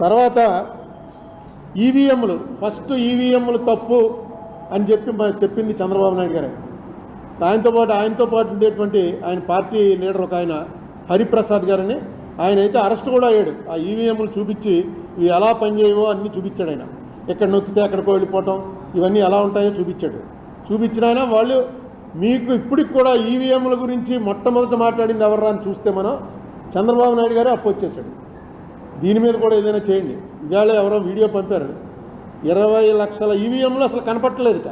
తర్వాత ఈవీఎంలు ఫస్ట్ ఈవీఎంలు తప్పు అని చెప్పి చెప్పింది చంద్రబాబు నాయుడు గారే. ఆయనతో పాటు ఆయనతో పాటు ఉండేటువంటి ఆయన పార్టీ లీడర్ ఒక ఆయన హరిప్రసాద్ గారని ఆయన అయితే అరెస్ట్ కూడా అయ్యాడు. ఆ ఈవీఎంలు చూపించి ఇవి ఎలా పనిచేయవో అన్నీ చూపించాడు ఆయన. ఎక్కడ నొక్కితే ఎక్కడికో వెళ్ళిపోవటం ఇవన్నీ ఎలా ఉంటాయో చూపించాడు. చూపించిన ఆయన వాళ్ళు మీకు ఇప్పటికి కూడా ఈవీఎంల గురించి మొట్టమొదట మాట్లాడింది ఎవర్రా అని చూస్తే మనం చంద్రబాబు నాయుడు గారే అప్పు వచ్చేసాడు దీని మీద కూడా ఏదైనా చేయండి. ఇవాళ ఎవరో వీడియో పంపారు. ఇరవై లక్షల ఈవీఎంలు అసలు కనపట్టలేదుట.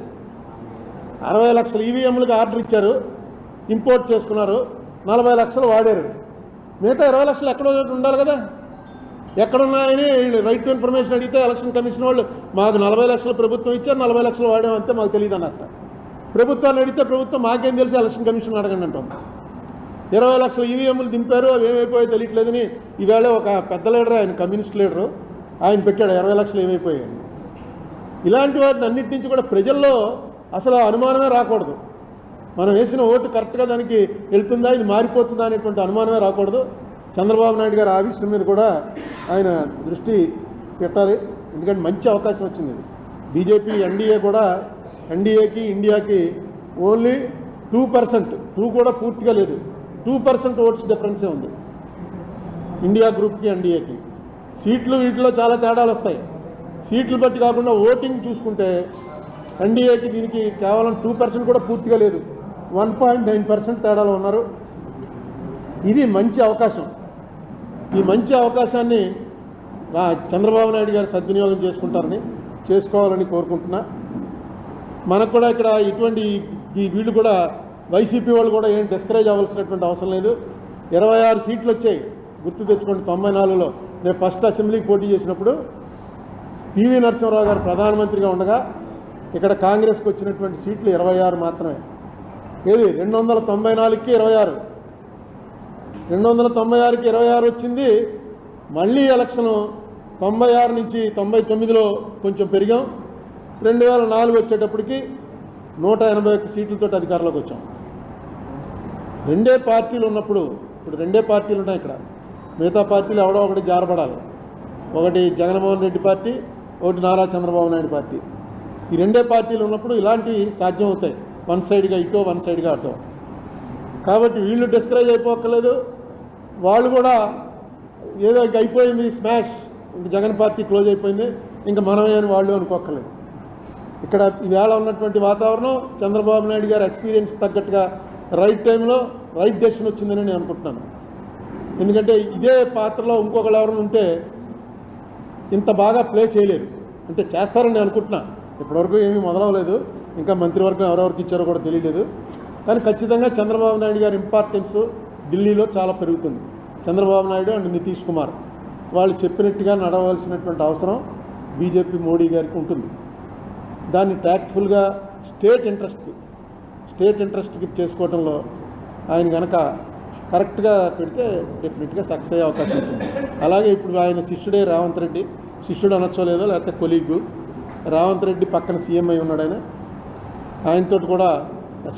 అరవై లక్షల ఈవీఎంలకు ఆర్డర్ ఇచ్చారు. ఇంపోర్ట్ చేసుకున్నారు. నలభై లక్షలు వాడారు. మిగతా ఇరవై లక్షలు ఎక్కడో ఉండాలి కదా. ఎక్కడున్నాయని రైట్ టు ఇన్ఫర్మేషన్ అడిగితే ఎలక్షన్ కమిషన్ వాళ్ళు మాకు నలభై లక్షలు ప్రభుత్వం ఇచ్చారు నలభై లక్షలు వాడామంతే మాకు తెలియదు అన్నట్ట. ప్రభుత్వాన్ని అడిగితే ప్రభుత్వం మాకేం తెలిసి ఎలక్షన్ కమిషన్ అడగండి అంటుంది ఇరవై లక్షల ఈవీఎంలు దింపారు అవి ఏమైపోయాయో తెలియట్లేదని ఈవేళ ఒక పెద్ద లీడర్ ఆయన కమ్యూనిస్ట్ లీడరు ఆయన పెట్టాడు ఇరవై లక్షలు ఏమైపోయాయని. ఇలాంటి వాటిని అన్నిటి నుంచి కూడా ప్రజల్లో అసలు అనుమానమే రాకూడదు. మనం వేసిన ఓటు కరెక్ట్గా దానికి వెళ్తుందా ఇది మారిపోతుందా అనేటువంటి అనుమానమే రాకూడదు. చంద్రబాబు నాయుడు గారు ఆ విషయం మీద కూడా ఆయన దృష్టి పెట్టాలి. ఎందుకంటే మంచి అవకాశం వచ్చింది ఇది. బీజేపీ ఎన్డీఏ కూడా ఎన్డీఏకి ఇండియాకి ఓన్లీ టూ పర్సెంట్ టూ కూడా పూర్తిగా లేదు. టూ పర్సెంట్ ఓట్స్ డిఫరెన్సే ఉంది. ఇండియా గ్రూప్కి ఎన్డీఏకి సీట్లు వీటిలో చాలా తేడాలు వస్తాయి. సీట్లు బట్టి కాకుండా ఓటింగ్ చూసుకుంటే ఎన్డీఏకి దీనికి కేవలం టూ పర్సెంట్ కూడా పూర్తిగా లేదు. వన్ పాయింట్ నైన్ పర్సెంట్ తేడాలో ఉన్నారు. ఇది మంచి అవకాశం. ఈ మంచి అవకాశాన్ని చంద్రబాబు నాయుడు గారు సద్వినియోగం చేసుకుంటారని చేసుకోవాలని కోరుకుంటున్నా. మనకు కూడా ఇక్కడ ఇటువంటి ఈ వీళ్ళు కూడా వైసీపీ వాళ్ళు కూడా ఏం డిస్కరేజ్ అవ్వాల్సినటువంటి అవసరం లేదు. ఇరవై ఆరు సీట్లు వచ్చాయి. గుర్తు తెచ్చుకోండి తొంభై నాలుగులో. నేను ఫస్ట్ అసెంబ్లీకి పోటీ చేసినప్పుడు పివి నరసింహరావు గారు ప్రధానమంత్రిగా ఉండగా ఇక్కడ కాంగ్రెస్కి వచ్చినటువంటి సీట్లు ఇరవై ఆరు మాత్రమే. ఏది? రెండు వందల తొంభై నాలుగుకి ఇరవై ఆరు. రెండు వందల తొంభై ఆరుకి ఇరవై ఆరు వచ్చింది. మళ్ళీ ఎలక్షను తొంభై ఆరు నుంచి తొంభై తొమ్మిదిలో కొంచెం పెరిగాం. రెండు వేల నాలుగు వచ్చేటప్పటికి నూట ఎనభై ఒక్క సీట్లతో అధికారంలోకి వచ్చాం. రెండే పార్టీలు ఉన్నప్పుడు ఇప్పుడు రెండే పార్టీలు ఉన్నాయి ఇక్కడ. మిగతా పార్టీలు ఎవడో ఒకటి జారబడాలి. ఒకటి జగన్మోహన్ రెడ్డి పార్టీ ఒకటి నారా చంద్రబాబు నాయుడు పార్టీ. ఈ రెండే పార్టీలు ఉన్నప్పుడు ఇలాంటివి సాధ్యం అవుతాయి. వన్ సైడ్గా ఇటో వన్ సైడ్గా అటో. కాబట్టి వీళ్ళు డిస్కరేజ్ అయిపోక్కర్లేదు. వాళ్ళు కూడా ఏదో అయిపోయింది స్మాష్. ఇంక జగన్ పార్టీ క్లోజ్ అయిపోయింది. ఇంకా మనమే అని వాళ్ళు అనుకోక్కర్లేదు. ఇక్కడ ఈవేళ ఉన్నటువంటి వాతావరణం చంద్రబాబు నాయుడు గారి ఎక్స్పీరియన్స్ తగ్గట్టుగా రైట్ టైంలో రైట్ డెసిషన్ వచ్చిందని నేను అనుకుంటున్నాను. ఎందుకంటే ఇదే పాత్రలో ఇంకొకళ్ళు ఎవరైనా ఉంటే ఇంత బాగా ప్లే చేయలేరు. అంటే చేస్తారని నేను అనుకుంటున్నా. ఇప్పటివరకు ఏమీ మొదలవలేదు. ఇంకా మంత్రివర్గం ఎవరెవరికి ఇచ్చారో కూడా తెలియలేదు. కానీ ఖచ్చితంగా చంద్రబాబు నాయుడు గారి ఇంపార్టెన్స్ ఢిల్లీలో చాలా పెరుగుతుంది. చంద్రబాబు నాయుడు అండ్ నితీష్ కుమార్ వాళ్ళు చెప్పినట్టుగా నడవలసినటువంటి అవసరం బీజేపీ మోడీ గారికి ఉంటుంది. దాన్ని ట్యాక్ట్ఫుల్గా స్టేట్ ఇంట్రెస్ట్కి స్టేట్ ఇంట్రెస్ట్కి చేసుకోవడంలో ఆయన కనుక కరెక్ట్గా పెడితే డెఫినెట్గా సక్సెస్ అయ్యే అవకాశం ఉంటుంది. అలాగే ఇప్పుడు ఆయన శిష్యుడే రేవంత్ రెడ్డి. శిష్యుడు అనొచ్చో లేదో లేకపోతే కొలీగు. రేవంత్ రెడ్డి పక్కన సీఎం అయి ఉన్నాడు ఆయన. ఆయనతో కూడా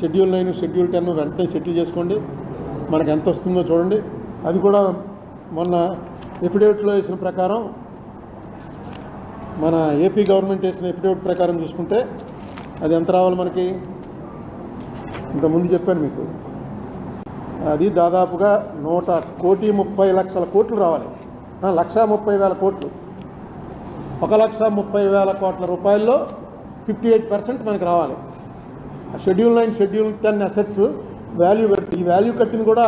షెడ్యూల్ నైన్ షెడ్యూల్ టెన్ వెంటనే సెటిల్ చేసుకోండి. మనకు ఎంత వస్తుందో చూడండి. అది కూడా మొన్న ఎఫిడేవిట్లో వేసిన ప్రకారం మన ఏపీ గవర్నమెంట్ వేసిన ఎఫిడేవిట్ ప్రకారం చూసుకుంటే అది ఎంత రావాలి మనకి? ఇంతకుముందు చెప్పాను మీకు. అది దాదాపుగా నూట కోటి ముప్పై లక్షల కోట్లు రావాలి. లక్ష ముప్పై వేల కోట్లు. ఒక లక్ష ముప్పై వేల కోట్ల రూపాయల్లో ఫిఫ్టీ ఎయిట్ పర్సెంట్ మనకు రావాలి. ఆ schedule nine schedule ten assets value కట్టి ఈ వాల్యూ కట్టింది కూడా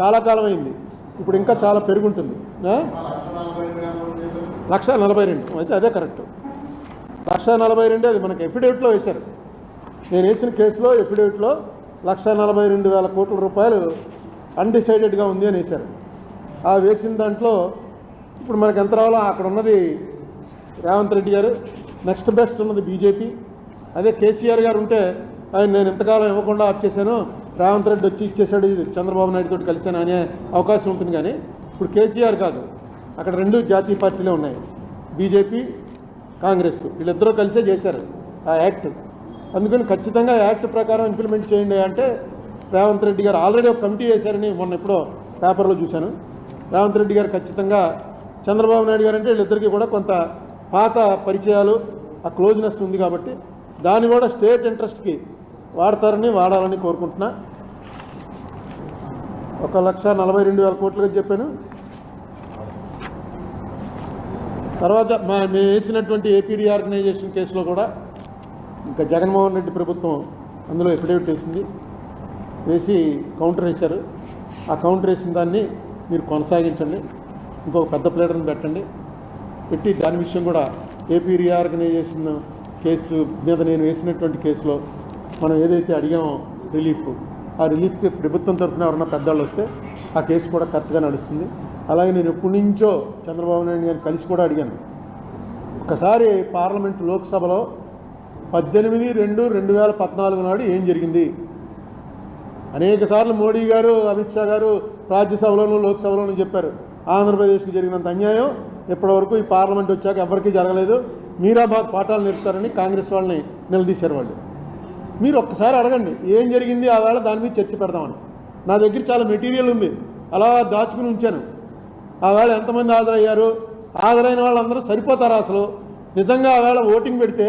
చాలా కాలం అయింది. ఇప్పుడు ఇంకా చాలా పెరుగుంటుంది. లక్ష నలభై రెండు. అయితే అదే కరెక్ట్. లక్ష నలభై రెండు అది మనకి ఎఫిడేవిట్లో వేశారు. నేను వేసిన కేసులో ఎఫిడేవిట్లో లక్ష నలభై రెండు వేల కోట్ల రూపాయలు అన్డిసైడెడ్గా ఉంది అని వేశారు. ఆ వేసిన దాంట్లో ఇప్పుడు మనకి ఎంత రావాలో అక్కడ ఉన్నది రేవంత్ రెడ్డి గారు నెక్స్ట్ బెస్ట్ ఉన్నది బీజేపీ. అదే కేసీఆర్ గారు ఉంటే ఆయన నేను ఇంతకాలం ఇవ్వకుండా వచ్చేసాను రేవంత్ రెడ్డి వచ్చి ఇచ్చేసాడు ఇది చంద్రబాబు నాయుడు తోటి కలిశాను అనే అవకాశం ఉంటుంది కానీ ఇప్పుడు కేసీఆర్ కాదు. అక్కడ రెండు జాతీయ పార్టీలే ఉన్నాయి. బీజేపీ కాంగ్రెస్. వీళ్ళిద్దరూ కలిసే చేశారు ఆ యాక్ట్. అందుకని ఖచ్చితంగా యాక్ట్ ప్రకారం ఇంప్లిమెంట్ చేయండి అంటే రేవంత్ రెడ్డి గారు ఆల్రెడీ ఒక కమిటీ వేశారని మొన్న ఎప్పుడో పేపర్లో చూశాను. రేవంత్ రెడ్డి గారు ఖచ్చితంగా చంద్రబాబు నాయుడు గారు అంటే వీళ్ళిద్దరికీ కూడా కొంత పాత పరిచయాలు ఆ క్లోజ్నెస్ ఉంది కాబట్టి దాన్ని కూడా స్టేట్ ఇంట్రెస్ట్కి వాడతారని వాడాలని కోరుకుంటున్నా. ఒక లక్ష నలభై రెండు వేల కోట్లుగా చెప్పాను. తర్వాత మా మేము వేసినటువంటి ఏపీ రీఆర్గనైజేషన్ కేసులో కూడా ఇంకా జగన్మోహన్ రెడ్డి ప్రభుత్వం అందులో ఎఫిడేవిట్ వేసింది. వేసి కౌంటర్ వేశారు. ఆ కౌంటర్ వేసిన దాన్ని మీరు కొనసాగించండి. ఇంకొక పెద్ద ప్లేటర్ని పెట్టండి. పెట్టి దాని విషయం కూడా ఏపీ రీఆర్గనైజేషన్ కేసు మీద నేను వేసినటువంటి కేసులో మనం ఏదైతే అడిగామో రిలీఫ్ ఆ రిలీఫ్కి ప్రభుత్వం తరఫున ఎవరన్నా పెద్దవాళ్ళు వస్తే ఆ కేసు కూడా కరెక్ట్గా నడుస్తుంది. అలాగే నేను ఎప్పటి నుంచో చంద్రబాబు నాయుడు గారిని కలిసి కూడా అడిగాను. ఒకసారి పార్లమెంట్ లోక్సభలో పద్దెనిమిది రెండు రెండు వేల పద్నాలుగు నాడు ఏం జరిగింది? అనేక సార్లు మోడీ గారు అమిత్ షా గారు రాజ్యసభలోనూ లోక్సభలోనూ చెప్పారు. ఆంధ్రప్రదేశ్కి జరిగినంత అన్యాయం ఇప్పటివరకు ఈ పార్లమెంట్ వచ్చాక ఎవరికీ జరగలేదు. మీరాబాద్ పాఠాలు నేర్పుతారని కాంగ్రెస్ వాళ్ళని నిలదీశారు వాళ్ళు. మీరు ఒక్కసారి అడగండి ఏం జరిగింది? ఆ వేళ దాని మీద చర్చ పెడదామని. నా దగ్గర చాలా మెటీరియల్ ఉంది. అలా దాచుకుని ఉంచాను. ఆవేళ ఎంతమంది హాజరయ్యారు? హాజరైన వాళ్ళందరూ సరిపోతారు అసలు? నిజంగా ఆవేళ ఓటింగ్ పెడితే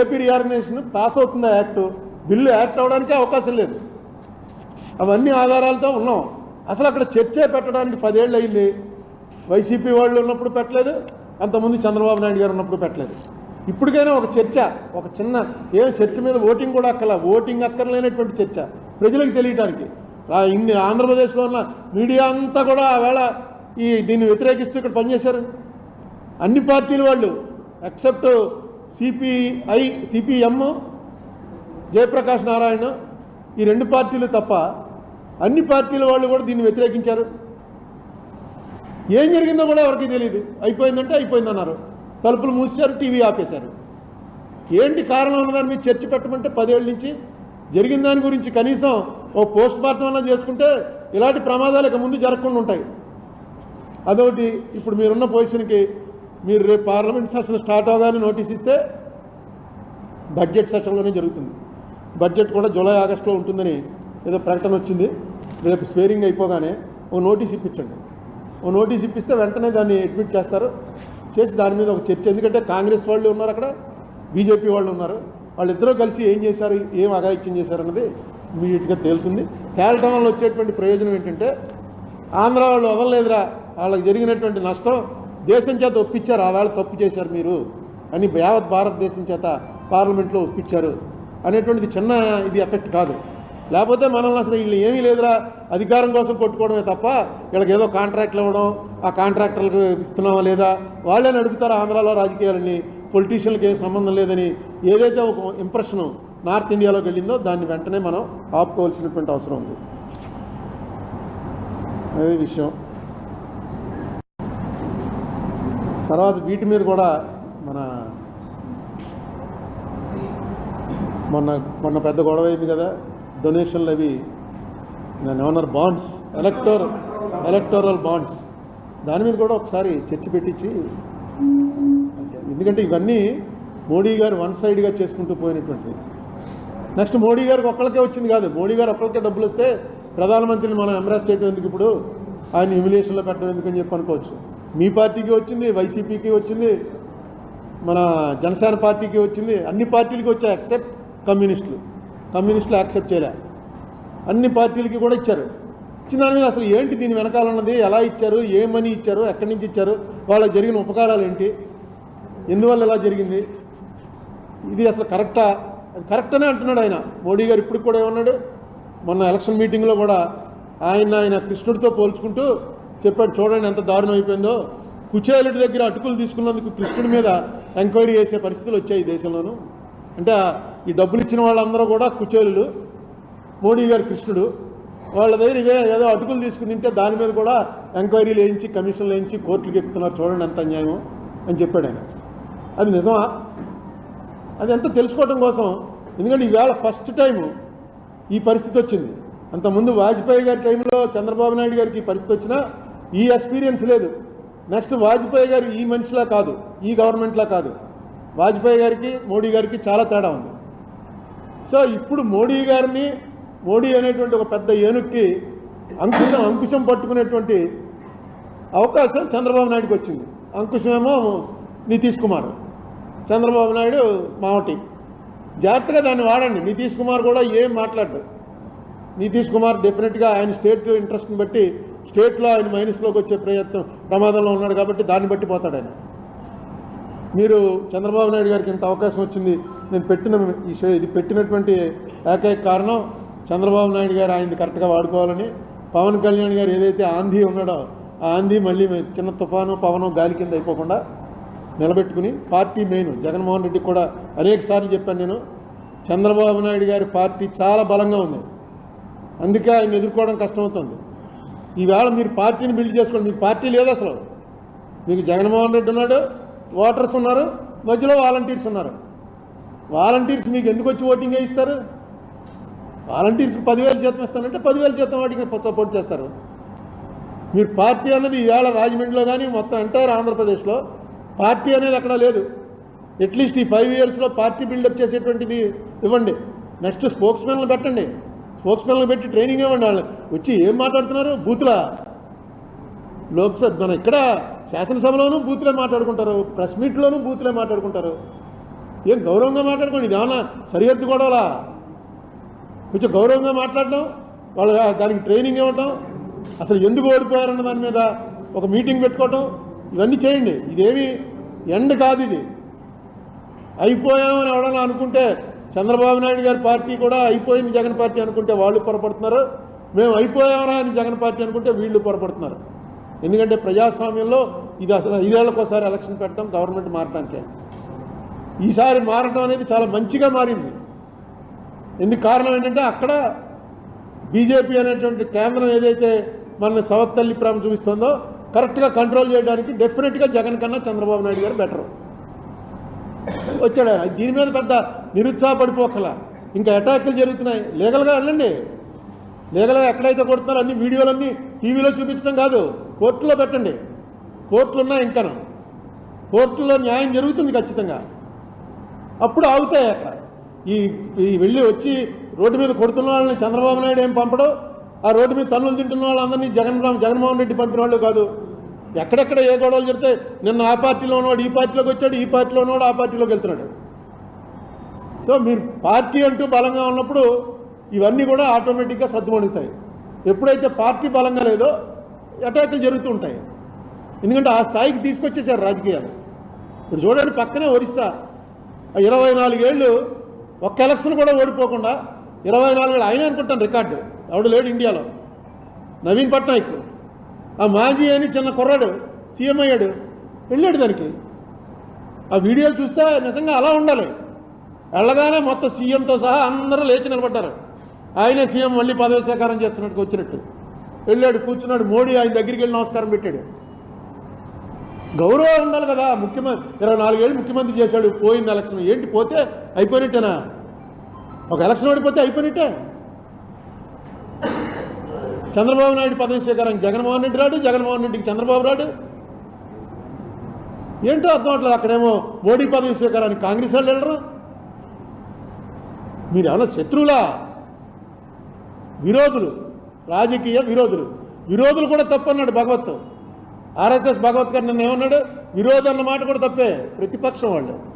ఏపీ రియార్గనైజేషన్ పాస్ అవుతుంది యాక్ట్? బిల్లు యాక్ట్ అవ్వడానికే అవకాశం లేదు. అవన్నీ ఆధారాలతో ఉన్నాం. అసలు అక్కడ చర్చే పెట్టడానికి పదేళ్ళు అయింది. వైసీపీ వాళ్ళు ఉన్నప్పుడు పెట్టలేదు. అంతకుముందు చంద్రబాబు నాయుడు గారు ఉన్నప్పుడు పెట్టలేదు. ఇప్పటికైనా ఒక చర్చ ఒక చిన్న ఏం చర్చ మీద ఓటింగ్ కూడా అక్కల. ఓటింగ్ అక్కర్లేనటువంటి చర్చ ప్రజలకు తెలియటానికి. ఇన్ని ఆంధ్రప్రదేశ్లో ఉన్న మీడియా అంతా కూడా ఆవేళ ఈ దీన్ని వ్యతిరేకిస్తూ ఇక్కడ పనిచేశారు. అన్ని పార్టీల వాళ్ళు except CPI CPM Jayaprakash Narayana ఈ రెండు పార్టీలు తప్ప అన్ని పార్టీల వాళ్ళు కూడా దీన్ని వ్యతిరేకించారు. ఏం జరిగిందో కూడా ఎవరికి తెలియదు అయిపోయిందంటే అయిపోయిందన్నారు. తలుపులు మూసారు టీవీ ఆపేశారు. ఏంటి కారణం ఉన్నదాని మీద చర్చ పెట్టమంటే పదేళ్ళ నుంచి జరిగిన దాని గురించి కనీసం ఓ పోస్ట్ మార్టం అన్నా చేసుకుంటే ఇలాంటి ప్రమాదాలు ఇక ముందు జరగకుండా ఉంటాయి. అదొకటి ఇప్పుడు మీరున్న పొజిషన్కి మీరు రేపు పార్లమెంట్ సెషన్ స్టార్ట్ అవగానే నోటీస్ ఇస్తే బడ్జెట్ సెషన్లోనే జరుగుతుంది. బడ్జెట్ కూడా జూలై ఆగస్టులో ఉంటుందని ఏదో ప్రకటన వచ్చింది. రేపు స్వేరింగ్ అయిపోగానే ఓ నోటీస్ ఇప్పించండి. ఓ నోటీస్ ఇప్పిస్తే వెంటనే దాన్ని అడ్మిట్ చేస్తారు. చేసి దాని మీద ఒక చర్చ. ఎందుకంటే కాంగ్రెస్ వాళ్ళు ఉన్నారు అక్కడ బీజేపీ వాళ్ళు ఉన్నారు. వాళ్ళిద్దరూ కలిసి ఏం చేశారు ఏం అఘాయిత్యం చేశారు అన్నది ఇమీడియట్గా తేలుతుంది. తేలటం వల్ల వచ్చేటువంటి ప్రయోజనం ఏంటంటే ఆంధ్ర వాళ్ళు వదలలేదురా వాళ్ళకి జరిగినటువంటి నష్టం దేశం చేత ఒప్పించారు. ఆ వేళ తప్పు చేశారు మీరు అని యావత్ భారతదేశం చేత పార్లమెంట్లో ఒప్పించారు అనేటువంటిది చిన్న ఇది ఎఫెక్ట్ కాదు. లేకపోతే మనల్ని అసలు వీళ్ళు ఏమీ లేదురా అధికారం కోసం కొట్టుకోవడమే తప్ప వీళ్ళకి ఏదో కాంట్రాక్ట్లు ఇవ్వడం ఆ కాంట్రాక్టర్లకు ఇస్తున్నామా లేదా వాళ్ళే నడుపుతారు ఆంధ్రాలో రాజకీయాలని పొలిటీషియన్లకు ఏం సంబంధం లేదని ఏదైతే ఒక ఇంప్రెషన్ నార్త్ ఇండియాలోకి వెళ్ళిందో దాన్ని వెంటనే మనం ఆపుకోవాల్సినటువంటి అవసరం ఉంది. అదే విషయం. తర్వాత వీటి మీద కూడా మన మొన్న మొన్న పెద్ద గొడవ అయింది కదా డొనేషన్లు అవి దాని ఏమన్నారు బాండ్స్ ఎలక్టోర్ ఎలక్టోరల్ బాండ్స్ దాని మీద కూడా ఒకసారి చర్చ పెట్టించి ఎందుకంటే ఇవన్నీ మోడీ గారు వన్ సైడ్గా చేసుకుంటూ పోయినటువంటి. నెక్స్ట్ మోడీ గారికి ఒక్కళ్ళకే వచ్చింది కాదు. మోడీ గారు ఒక్కళ్ళకే డబ్బులు వస్తే ప్రధానమంత్రిని మనం ఎంబ్రాస్ చేయడం ఎందుకు ఇప్పుడు? ఆయన హ్యూమిలేషన్లో పెట్టడం ఎందుకని చెప్పి అనుకోవచ్చు. మీ పార్టీకి వచ్చింది వైసీపీకి వచ్చింది మన జనసేన పార్టీకి వచ్చింది అన్ని పార్టీలకి వచ్చాయి యాక్సెప్ట్ కమ్యూనిస్టులు. కమ్యూనిస్టులు యాక్సెప్ట్ చేయలే. అన్ని పార్టీలకి కూడా ఇచ్చారు. ఇచ్చిన దాని మీద అసలు ఏంటి దీని వెనకాల ఉన్నది? ఎలా ఇచ్చారు? ఏ మనీ ఇచ్చారు? ఎక్కడి నుంచి ఇచ్చారు? వాళ్ళకి జరిగిన ఉపకారాలు ఏంటి? ఎందువల్ల ఇలా జరిగింది? ఇది అసలు కరెక్టా అది కరెక్ట్ అనే అంటున్నాడు ఆయన. మోడీ గారు ఇప్పుడు కూడా ఏమన్నాడు? మొన్న ఎలక్షన్ మీటింగ్లో కూడా ఆయన ఆయన కృష్ణుడితో పోల్చుకుంటూ చెప్పాడు చూడండి ఎంత దారుణం అయిపోయిందో. కుచేలుడి దగ్గర అటుకులు తీసుకున్నందుకు కృష్ణుడి మీద ఎంక్వైరీ చేసే పరిస్థితులు వచ్చాయి దేశంలోనూ. అంటే ఈ డబ్బులు ఇచ్చిన వాళ్ళందరూ కూడా కుచేలులు మోడీ గారు కృష్ణుడు. వాళ్ళ దగ్గర ఇవే ఏదో అటుకులు తీసుకుని తింటే దాని మీద కూడా ఎంక్వైరీలు వేయించి కమిషన్లు వేయించి కోర్టులకు ఎక్కుతున్నారు. చూడండి ఎంత అన్యాయం అని చెప్పాడు ఆయన. అది నిజమా? అది ఎంత తెలుసుకోవడం కోసం? ఎందుకంటే ఈవేళ ఫస్ట్ టైం ఈ పరిస్థితి వచ్చింది. అంతకుముందు వాజ్పేయి గారి టైంలో చంద్రబాబు నాయుడు గారికి ఈ పరిస్థితి వచ్చినా ఈ ఎక్స్పీరియన్స్ లేదు. నెక్స్ట్ వాజ్పేయి గారు ఈ మనిషిలా కాదు ఈ గవర్నమెంట్లా కాదు. వాజ్పేయి గారికి మోడీ గారికి చాలా తేడా ఉంది. సో ఇప్పుడు మోడీ గారిని మోడీ అనేటువంటి ఒక పెద్ద ఏనుక్కి అంకుశం అంకుశం పట్టుకునేటువంటి అవకాశం చంద్రబాబు నాయుడుకి వచ్చింది. అంకుశమేమో నితీష్ కుమార్. చంద్రబాబు నాయుడు మావటి. జాగ్రత్తగా దాన్ని వాడండి. నితీష్ కుమార్ కూడా ఏం మాట్లాడ్డు. నితీష్ కుమార్ డెఫినెట్గా ఆయన స్టేట్ ఇంట్రెస్ట్ని బట్టి స్టేట్లో ఆయన మైనస్లోకి వచ్చే ప్రయత్నం ప్రమాదంలో ఉన్నాడు కాబట్టి దాన్ని బట్టి పోతాడు ఆయన. మీరు చంద్రబాబు నాయుడు గారికి ఇంత అవకాశం వచ్చింది నేను పెట్టిన ఈ షో ఇది పెట్టినటువంటి ఏకైక కారణం చంద్రబాబు నాయుడు గారు ఆయనది కరెక్ట్గా వాడుకోవాలని. పవన్ కళ్యాణ్ గారు ఏదైతే ఆంధీ ఉన్నాడో ఆ ఆంధీ మళ్ళీ చిన్న తుఫాను పవనం గాలి కింద అయిపోకుండా నిలబెట్టుకుని పార్టీ మెయిన్ జగన్మోహన్ రెడ్డి కూడా అనేక సార్లు చెప్పాను నేను చంద్రబాబు నాయుడు గారి పార్టీ చాలా బలంగా ఉంది. అందుకే ఆయన ఎదుర్కోవడం కష్టమవుతుంది. ఈవేళ మీరు పార్టీని బిల్డ్ చేసుకోండి. మీకు పార్టీ లేదు అసలు. మీకు జగన్మోహన్ రెడ్డి ఉన్నాడు ఓటర్స్ ఉన్నారు మధ్యలో వాలంటీర్స్ ఉన్నారు. వాలంటీర్స్ మీకు ఎందుకు వచ్చి ఓటింగ్ వేయిస్తారు వాలంటీర్స్కి పదివేలు జీతం ఇస్తానంటే పదివేలు జీతం వాటికి సపోర్ట్ చేస్తారు. మీరు పార్టీ అన్నది ఈవేళ రాజమండ్రిలో కానీ మొత్తం ఎంటైర్ ఆంధ్రప్రదేశ్లో పార్టీ అనేది అక్కడ లేదు. అట్లీస్ట్ ఈ ఫైవ్ ఇయర్స్లో పార్టీ బిల్డప్ చేసేటువంటిది ఇవ్వండి. నెక్స్ట్ స్పోక్స్ మ్యాన్లు పెట్టండి. స్పోక్స్ మెన్లు పెట్టి ట్రైనింగ్ ఇవ్వండి వాళ్ళు. వచ్చి ఏం మాట్లాడుతున్నారు? బూతులా? లోక్సభ మన ఇక్కడ శాసనసభలోనూ బూతులే మాట్లాడుకుంటారు. ప్రెస్ మీట్లోనూ బూతులే మాట్లాడుకుంటారు. ఏం గౌరవంగా మాట్లాడుకోండి? ఇది ఏమన్నా సరిహద్దు గొడవలా? కొంచెం గౌరవంగా మాట్లాడడం వాళ్ళు దానికి ట్రైనింగ్ ఇవ్వటం అసలు ఎందుకు ఓడిపోయారన్న దాని మీద ఒక మీటింగ్ పెట్టుకోవటం ఇవన్నీ చేయండి. ఇదేమి ఎండ్ కాదు ఇది. అయిపోయామని ఎవడన్నా అనుకుంటే చంద్రబాబు నాయుడు గారి పార్టీ కూడా అయిపోయింది జగన్ పార్టీ అనుకుంటే వాళ్ళు పొరపడుతున్నారు. మేము అయిపోయామరా అని జగన్ పార్టీ అనుకుంటే వీళ్ళు పొరపడుతున్నారు. ఎందుకంటే ప్రజాస్వామ్యంలో ఇది అసలు ఐదేళ్ళకోసారి ఎలక్షన్ పెట్టడం గవర్నమెంట్ మారటానికే. ఈసారి మారటం అనేది చాలా మంచిగా మారింది. ఎందుకు కారణం ఏంటంటే అక్కడ బీజేపీ అనేటువంటి కేంద్రం ఏదైతే మన సవత్తల్లి ప్రేమ చూపిస్తుందో కరెక్ట్గా కంట్రోల్ చేయడానికి డెఫినెట్గా జగన్ కన్నా చంద్రబాబు నాయుడు గారు బెటర్. వచ్చాడు దీని మీద పెద్ద నిరుత్సాహపడిపోకలా. ఇంకా అటాక్లు జరుగుతున్నాయి. లీగల్గా వెళ్ళండి. లీగల్గా ఎక్కడైతే కొడుతున్నారో అన్ని వీడియోలన్నీ టీవీలో చూపించడం కాదు కోర్టులో పెట్టండి. కోర్టులు ఉన్నాయి ఇంకను. కోర్టులో న్యాయం జరుగుతుంది ఖచ్చితంగా. అప్పుడు ఆగుతాయి అక్కడ ఈ ఈ వెళ్ళి వచ్చి రోడ్డు మీద కొడుతున్న వాళ్ళని చంద్రబాబు నాయుడు ఏం పంపడం? ఆ రోడ్డు మీద తన్నులు తింటున్న వాళ్ళందరినీ జగన్ జగన్మోహన్ రెడ్డి పంపిన వాళ్ళు కాదు. ఎక్కడెక్కడ ఏ గొడవలు జరిగితే నిన్న ఆ పార్టీలో ఉన్నవాడు ఈ పార్టీలోకి వచ్చాడు ఈ పార్టీలో ఉన్నవాడు ఆ పార్టీలోకి వెళ్తున్నాడు. సో మీరు పార్టీ అంటూ బలంగా ఉన్నప్పుడు ఇవన్నీ కూడా ఆటోమేటిక్గా సర్దుమణుగుతాయి ఎప్పుడైతే పార్టీ బలంగా లేదో అటాకులు జరుగుతూ ఉంటాయి. ఎందుకంటే ఆ స్థాయికి తీసుకొచ్చేసారు రాజకీయాలు. ఇప్పుడు చూడండి పక్కనే ఒరిస్సా. ఇరవై నాలుగేళ్ళు ఒక్క ఎలక్షన్ కూడా ఓడిపోకుండా ఇరవై నాలుగేళ్ళు ఆయన అనుకుంటాను రికార్డు. ఎవడు లేడు ఇండియాలో. నవీన్ పట్నాయక్. ఆ మాజీ అని చిన్న కుర్రాడు సీఎం అయ్యాడు. వెళ్ళాడు దానికి. ఆ వీడియోలు చూస్తే నిజంగా అలా ఉండాలి. వెళ్ళగానే మొత్తం సీఎంతో సహా అందరూ లేచి నిలబడ్డారు. ఆయనే సీఎం మళ్ళీ పదవి సేకారం చేస్తున్నట్టు వచ్చినట్టు. వెళ్ళాడు కూర్చున్నాడు మోడీ ఆయన దగ్గరికి వెళ్ళి నమస్కారం పెట్టాడు. గౌరవం ఉండాలి కదా ముఖ్యమంత్రి ఇరవై నాలుగేళ్ళు ముఖ్యమంత్రి చేశాడు పోయింది ఎలక్షన్. ఏంటి పోతే అయిపోయినట్టేనా? ఒక ఎలక్షన్ ఓడిపోతే అయిపోయినట్టే. చంద్రబాబు నాయుడు పదవి స్వీకారం జగన్మోహన్ రెడ్డి రాడు జగన్మోహన్ రెడ్డికి చంద్రబాబు రాడు. ఏంటో అర్థం అవట్లేదు అక్కడేమో మోడీ పదవి స్వీకారానికి కాంగ్రెస్ వాళ్ళు వెళ్ళరు. మీరు ఏమన్నా శత్రువులా? విరోధులు రాజకీయ విరోధులు. విరోధులు కూడా తప్పన్నాడు భగవత్ ఆర్ఎస్ఎస్ భగవత్ గారు నిన్న ఏమన్నాడు? విరోధం అన్న మాట కూడా తప్పే. ప్రతిపక్షం వాళ్ళు.